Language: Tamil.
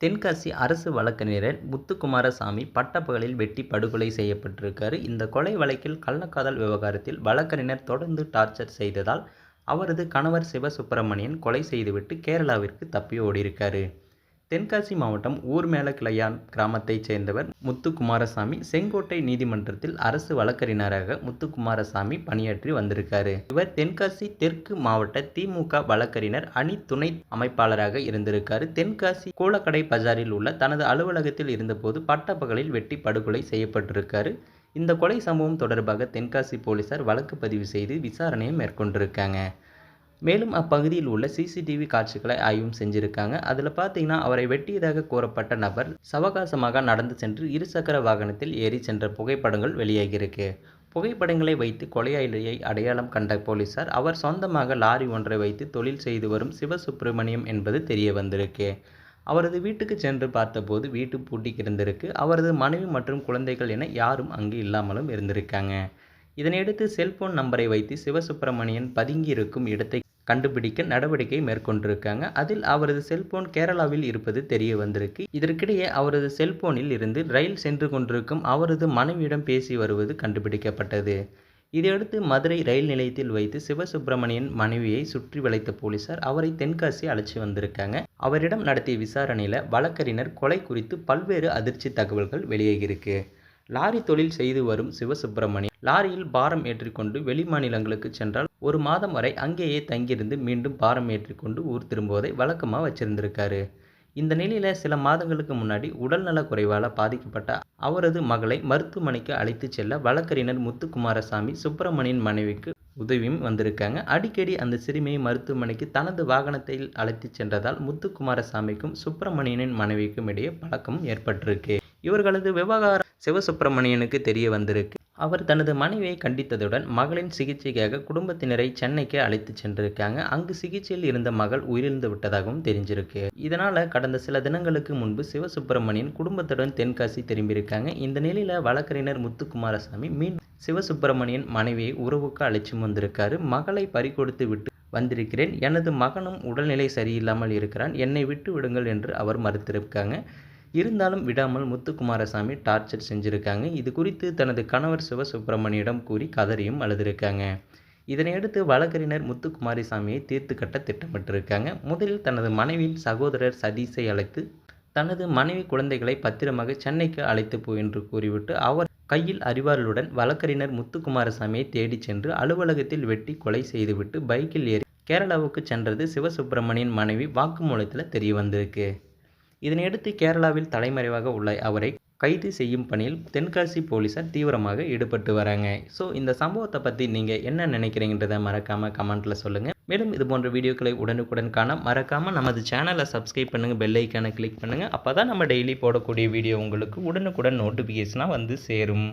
தென்காசி அரசு வழக்கறிஞர் முத்துக்குமாரசாமி பட்டப்பகலில் வெட்டி படுகொலை செய்யப்பட்டிருக்காரு. இந்த கொலை வழக்கில் கள்ளக்காதல் விவகாரத்தில் வழக்கறிஞர் தொடர்ந்து டார்ச்சர் செய்ததால் அவரது கணவர் சிவசுப்பிரமணியன் கொலை செய்துவிட்டு கேரளாவிற்கு தப்பி ஓடியிருக்காரு. தென்காசி மாவட்டம் ஊர்மேலக்கிளையான் கிராமத்தைச் சேர்ந்தவர் முத்துக்குமாரசாமி செங்கோட்டை நீதிமன்றத்தில் அரசு வழக்கறிஞராக முத்துக்குமாரசாமி பணியாற்றி வந்திருக்காரு. இவர் தென்காசி தெற்கு மாவட்ட திமுக வழக்கறிஞர் அணி துணை அமைப்பாளராக இருந்திருக்காரு. தென்காசி கூலக்கடை பஜாரில் உள்ள தனது அலுவலகத்தில் இருந்தபோது பட்டப்பகலில் வெட்டி படுகொலை செய்யப்பட்டிருக்காரு. இந்த கொலை சம்பவம் தொடர்பாக தென்காசி போலீசார் வழக்கு பதிவு செய்து விசாரணையை மேற்கொண்டிருக்காங்க. மேலும் அப்பகுதியில் உள்ள சிசிடிவி காட்சிகளை ஆய்வும் செஞ்சுருக்காங்க. அதில் பார்த்தீங்கன்னா அவரை வெட்டியதாக கூறப்பட்ட நபர் சவகாசமாக நடந்து சென்று இருசக்கர வாகனத்தில் ஏறி சென்ற புகைப்படங்கள் வெளியாகியிருக்கு. புகைப்படங்களை வைத்து கொலையாளியை அடையாளம் கண்ட போலீசார் அவர் சொந்தமாக லாரி ஒன்றை வைத்து தொழில் செய்து வரும் சிவசுப்பிரமணியம் என்பது தெரிய வந்திருக்கு. அவரது வீட்டுக்கு சென்று பார்த்தபோது வீட்டு பூட்டி கிடந்திருக்கு. அவரது மனைவி மற்றும் குழந்தைகள் என யாரும் அங்கு இல்லாமலும் இருந்திருக்காங்க. இதனையடுத்து செல்போன் நம்பரை வைத்து சிவசுப்பிரமணியன் பதுங்கியிருக்கும் இடத்தை கண்டுபிடிக்க நடவடிக்கை மேற்கொண்டிருக்காங்க. அதில் அவரது செல்போன் கேரளாவில் இருப்பது தெரிய வந்திருக்கு. இதற்கிடையே அவரது செல்போனில் இருந்து ரயில் சென்று கொண்டிருக்கும் அவரது மனைவியிடம் பேசி வருவது கண்டுபிடிக்கப்பட்டது. இதையடுத்து மதுரை ரயில் நிலையத்தில் வைத்து சிவசுப்பிரமணியன் மனைவியை சுற்றி வளைத்த போலீசார் அவரை தென்காசி அழைச்சி வந்திருக்காங்க. அவரிடம் நடத்திய விசாரணையில் வழக்கறிஞர் கொலை குறித்து பல்வேறு அதிர்ச்சி தகவல்கள் வெளியாகியிருக்கு. லாரி தொழில் செய்து வரும் சிவசுப்பிரமணியன் லாரியில் பாரம் ஏற்றிக்கொண்டு வெளிமாநிலங்களுக்கு சென்றால் ஒரு மாதம் வரை அங்கேயே தங்கியிருந்து மீண்டும் பாரம் ஏற்றிக்கொண்டு ஊர் திரும்புவதை வழக்கமாக வச்சிருந்திருக்காரு. இந்த நிலையில் சில மாதங்களுக்கு முன்னாடி உடல்நலக் குறைவால் பாதிக்கப்பட்ட அவரது மகளை மருத்துவமனைக்கு அழைத்து செல்ல வழக்கறிஞர் முத்துக்குமாரசாமி சுப்பிரமணியன் மனைவிக்கு உதவியும் வந்திருக்காங்க. அடிக்கடி அந்த சிறுமியை மருத்துவமனைக்கு தனது வாகனத்தில் அழைத்து சென்றதால் முத்துக்குமாரசாமிக்கும் சுப்பிரமணியனின் மனைவிக்கும் இடையே பழக்கமும் ஏற்பட்டிருக்கு. இவர்களது விவகாரம் சிவசுப்பிரமணியனுக்கு தெரிய வந்திருக்கு. அவர் தனது மனைவியை கண்டித்ததுடன் மகளின் சிகிச்சைக்காக குடும்பத்தினரை சென்னைக்கு அழைத்து சென்றிருக்காங்க. அங்கு சிகிச்சையில் இருந்த மகள் உயிரிழந்து விட்டதாகவும் தெரிஞ்சிருக்கு. இதனால் கடந்த சில தினங்களுக்கு முன்பு சிவசுப்பிரமணியன் குடும்பத்துடன் தென்காசி திரும்பியிருக்காங்க. இந்த நிலையில் வழக்கறிஞர் முத்துக்குமாரசாமி மீண்டும் சிவசுப்பிரமணியன் மனைவியை உறவுக்கு அழைச்சி வந்திருக்காரு. மகளை பறிகொடுத்து விட்டு வந்திருக்கிறேன். எனது மகனும் உடல்நிலை சரியில்லாமல் இருக்கிறான். என்னை விட்டு விடுங்கள் என்று அவர் மறுத்திருக்காங்க. இருந்தாலும் விடாமல் முத்துக்குமாரசாமி டார்ச்சர் செஞ்சுருக்காங்க. இது குறித்து தனது கணவர் சிவசுப்பிரமணியிடம் கூறி கதறியும் அழுதுருக்காங்க. இதனையடுத்து வழக்கறிஞர் முத்துக்குமாரிசாமியை தீர்த்து கட்ட திட்டமிட்டிருக்காங்க. முதலில் தனது மனைவியின் சகோதரர் சதீஷை அழைத்து தனது மனைவி குழந்தைகளை பத்திரமாக சென்னைக்கு அழைத்து போ என்று கூறிவிட்டு அவர் கையில் அறிவாளுடன் வழக்கறிஞர் முத்துக்குமாரசாமியை தேடிச் சென்று அலுவலகத்தில் வெட்டி கொலை செய்துவிட்டு பைக்கில் ஏறி கேரளாவுக்கு சென்றது சிவசுப்பிரமணியன் மனைவி வாக்குமூலத்தில் தெரிய வந்திருக்கு இதனையடுத்து கேரளாவில் தலைமறைவாக உள்ள அவரை கைது செய்யும் பணியில் தென்காசி போலீஸார் தீவிரமாக ஈடுபட்டு வராங்க. ஸோ இந்த சம்பவத்தை பற்றி நீங்கள் என்ன நினைக்கிறீங்கன்றதை மறக்காமல் கமெண்ட்டில் சொல்லுங்கள் மேலும் இது போன்ற வீடியோக்களை உடனுக்குடன் காண மறக்காமல் நமது சேனலை சப்ஸ்கிரைப் பண்ணுங்கள் பெல் ஐக்கானை கிளிக் பண்ணுங்கள் அப்போ தான் நம்ம டெய்லி போடக்கூடிய வீடியோ உங்களுக்கு உடனுக்குடன் நோட்டிஃபிகேஷனாக வந்து சேரும்.